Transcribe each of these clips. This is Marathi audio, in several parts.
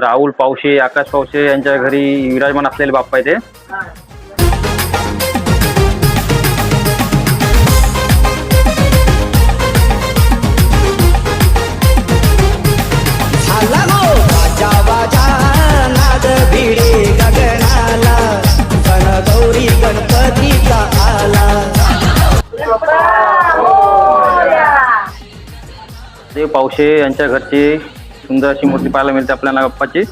राहुल पावशे आकाश पावशे यांच्या घरी विराजमान असलेले बाप्पा आहे ते देव पावशे यांच्या घरची सुंदर अशी मूर्ती पाहायला मिळते आपल्याला बाप्पाची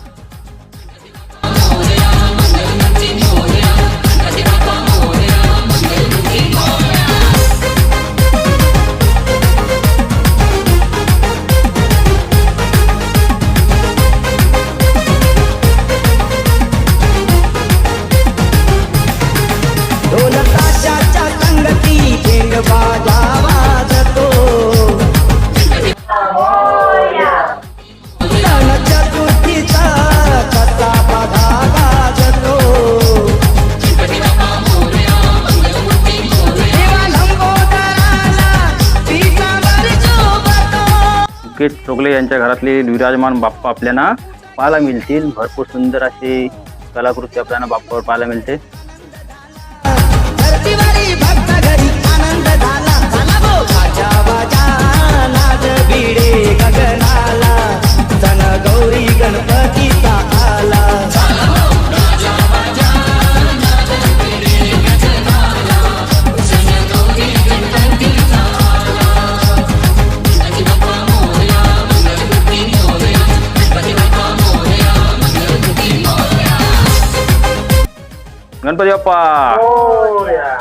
मुकेश चोगले यांच्या घरातले विराजमान बाप्पा आपल्याला पाहायला मिळतील. भरपूर सुंदर अशी कलाकृती आपल्याला बाप्पावर पाहायला मिळते. गौरी भक्त आला. गणपती बाप्पा या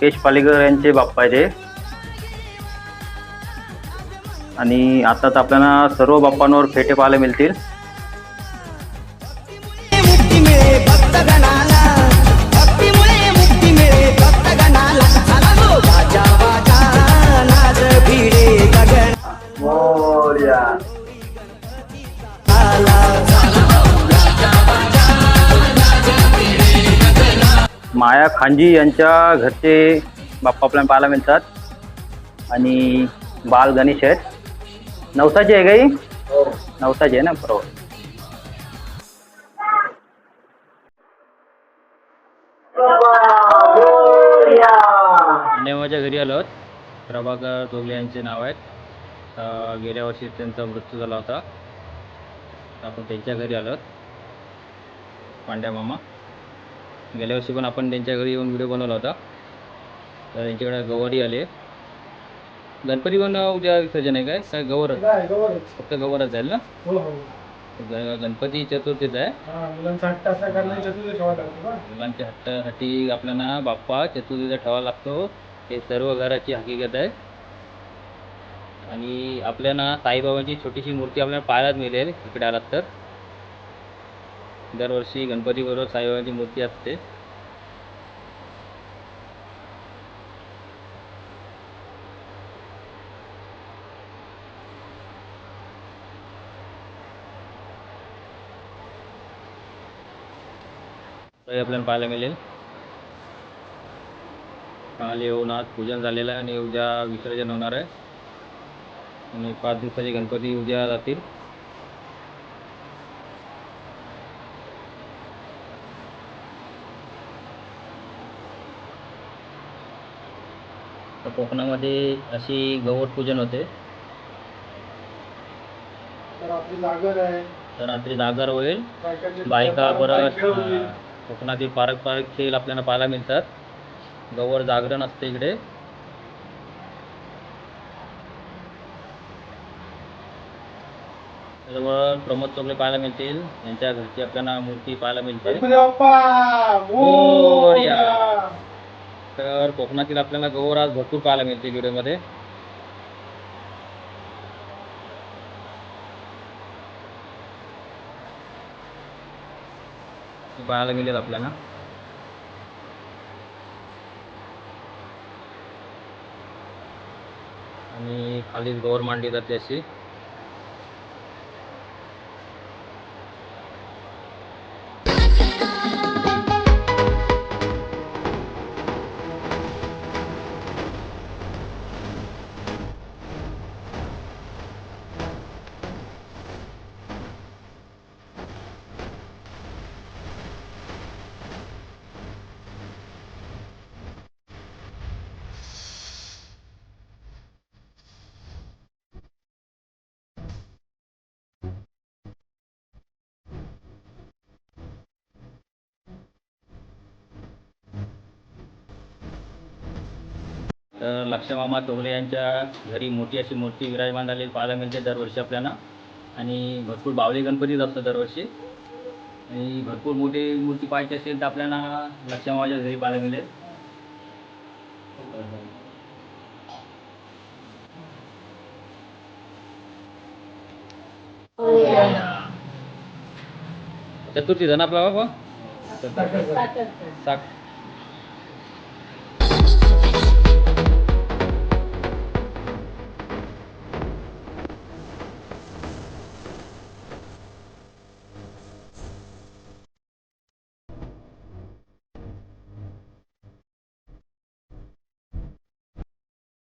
निकेश पालेकर यांचे बाप्पा आहे ते आणि आता तर आपल्याला सर्व बाप्पांवर फेटे पाहायला मिळतील. माया खांजी यांच्या घरचे बाप्पा आपल्याला पाहायला मिळतात. आणि बाल गणेश आहेत. नवसाची आहे काही नवसाची आहे ना? बरोबर. माझ्या घरी आलो प्रभाकर जोगले यांचे नाव आहेत. गेल्या वर्षी त्यांचा मृत्यू झाला होता. आपण त्यांच्या घरी आलो पांड्या मामा. गेल्या वर्षी पण आपण त्यांच्या घरी येऊन व्हिडिओ बनवला होता. तर त्यांच्याकडे गवारी आले. गणपती पण उद्या विसर्जन आहे काय? काय गवरच? फक्त गवरच जाईल ना? ग- गणपती चतुर्थीच आहे. मुलांच्या हट्टासाठी आपल्याला बाप्पा चतुर्थीचा ठेवावा लागतो. हे सर्व घराची हकीकत आहे. आणि आपल्याला साईबाबांची छोटीशी मूर्ती आपल्याला पाहायलाच मिळेल इकडे आलात तर. दरवर्षी गणपतीबरोबर साईबाबांची मूर्ती असते. आपल्याला पाहायला मिळेल. काल येऊन आज पूजन झालेलं आहे आणि उद्या विसर्जन होणार आहे. आणि पाच दिवसाचे गणपती उद्या जातील. कोकणामध्ये अशी गौर पूजन होते. तर रात्री जागर होईल. बायका परत कोकणातील पारंपरिक खेळ आपल्याला पाहायला मिळतात. गौर जागरण असते इकडे. त्याच्यामुळं प्रमोद चोगले पाहायला मिळतील. यांच्या घरची आपल्याला मूर्ती पाहायला मिळते. तर कोकणातील आपल्याला गौर आज भरपूर पाहायला मिळते व्हिडिओमध्ये. पाहायला मिळेल आपल्याला. आणि खालीच गौर मांडली जाते अशी. तर लक्षमामा तोगले यांच्या घरी मोठी अशी मूर्ती विराजमान झालेली पाहायला मिळते दरवर्षी आपल्याला. आणि भरपूर बावली गणपतीच असतं दरवर्षी. आणि भरपूर मोठी मूर्ती पाहायची असेल तर आपल्याला लक्षमामाच्या घरी पाहायला मिळेल. चतुर्थी ना आपला बाबा. साक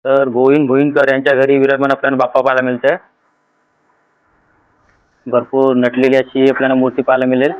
तर गोविंद भोईनकर यांच्या घरी विराजमान आपल्याला बाप्पा पाहायला मिळते भरपूर नटलेली अशी आपल्याला मूर्ती पाहायला मिळेल.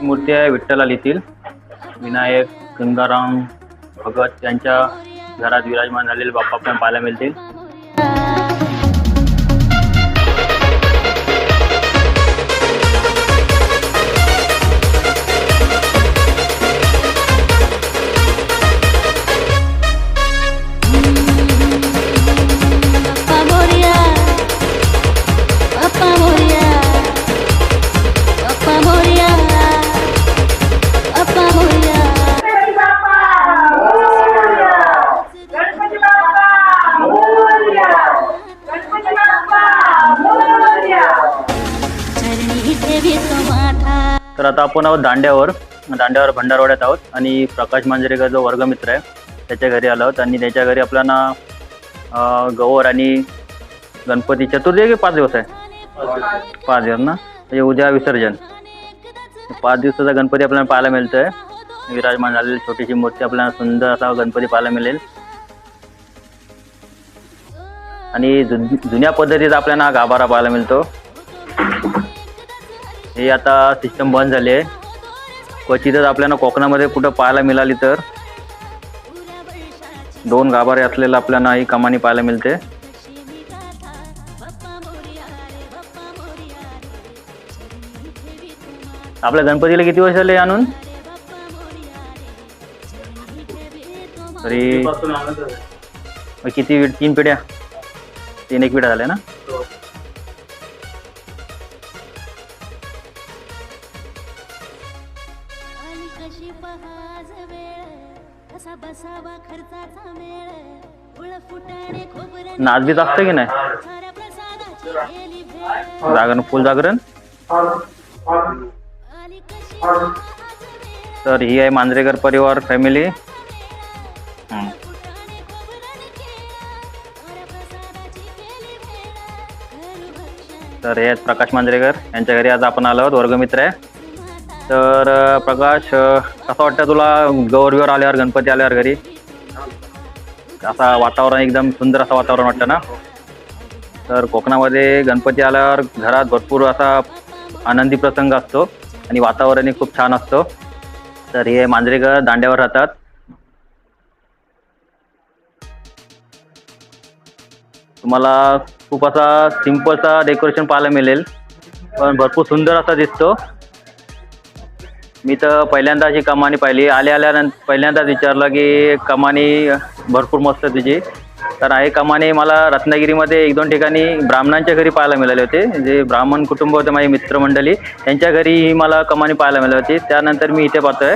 मूर्ती आहे विठ्ठलाल येथील विनायक गंगाराम भगत यांच्या घरात विराजमान झालेले बाप्पा आपल्याला पाहायला मिळतील आपण आहोत दांड्यावर. दांड्यावर भंडारवाड्यात आहोत. आणि प्रकाश मांजरेकर जो वर्गमित्र आहे त्याच्या घरी आलो आहोत. आणि त्याच्या घरी आपल्याला गौर आणि गणपती चतुर्थी की पाच दिवस आहे? पाच दिवस ना? म्हणजे उद्या विसर्जन. पाच दिवसाचा गणपती आपल्याला पाहायला मिळतोय. विराजमान झालेली छोटीशी मूर्ती आपल्याला सुंदर असा गणपती पाहायला मिळेल. आणि जुन्या पद्धतीचा आपल्याला गाभारा पाहायला मिळतो. हे आता सिस्टम बंद झाली आहे. क्वचितच आपल्याला कोकणामध्ये कुठं पाहायला मिळाली तर. दोन गाभारे असलेलं आपल्याला ही कमानी पाहायला मिळते. आपल्या गणपतीला किती वर्ष झाले आणून? तरी किती तीन पिढ्या? तीन एक पिढ्या झाल्या ना? खोबरं नाच असतं की नाही? जागरण फुल जागरण? तर ही आहे मांजरेकर परिवार फॅमिली तर हे आहेत प्रकाश मांजरेकर. यांच्या घरी आज आपण आलो आहोत वर्गमित्र आहे. तर प्रकाश कसं वाटतं तुला गौरवीवर आल्यावर गणपती आल्यावर घरी? असा वातावरण एकदम सुंदर असं वातावरण वाटतं ना. तर कोकणामध्ये गणपती आल्यावर घरात भरपूर असा आनंदी प्रसंग असतो आणि वातावरणही खूप छान असतो. तर हे मांजरेकर दांड्यावर राहतात. तुम्हाला खूप असा सिम्पलचा डेकोरेशन पाहायला मिळेल. पण भरपूर सुंदर असा दिसतो. मी तर पहिल्यांदा अशी कमानी पाहिली. आल्या आल्यानंतर पहिल्यांदाच विचारलं की कमानी भरपूर मस्त तिची. तर हे कमानी मला रत्नागिरीमध्ये एक दोन ठिकाणी ब्राह्मणांच्या घरी पाहायला मिळाले होते. जे ब्राह्मण कुटुंब होते माझी मित्रमंडळी त्यांच्या घरी मला कमानी पाहायला मिळाली होती. त्यानंतर मी इथे पाहतोय.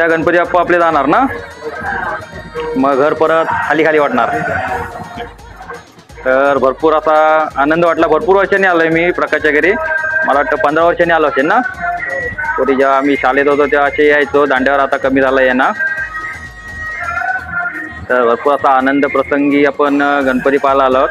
उद्या गणपती बाप्पा आपले जाणार ना? मग घर परत खाली खाली वाटणार. तर भरपूर असा आनंद वाटला. भरपूर वर्षांनी आलोय मी प्रकाशच्या घरी. मला वाटतं पंधरा वर्षांनी आलो असेल ना? तरी जेव्हा आम्ही शाळेत होतो तेव्हा असे यायचो. दांड्यावर आता कमी झाला ना? तर भरपूर असा आनंद प्रसंगी आपण गणपती पाहायला आलो.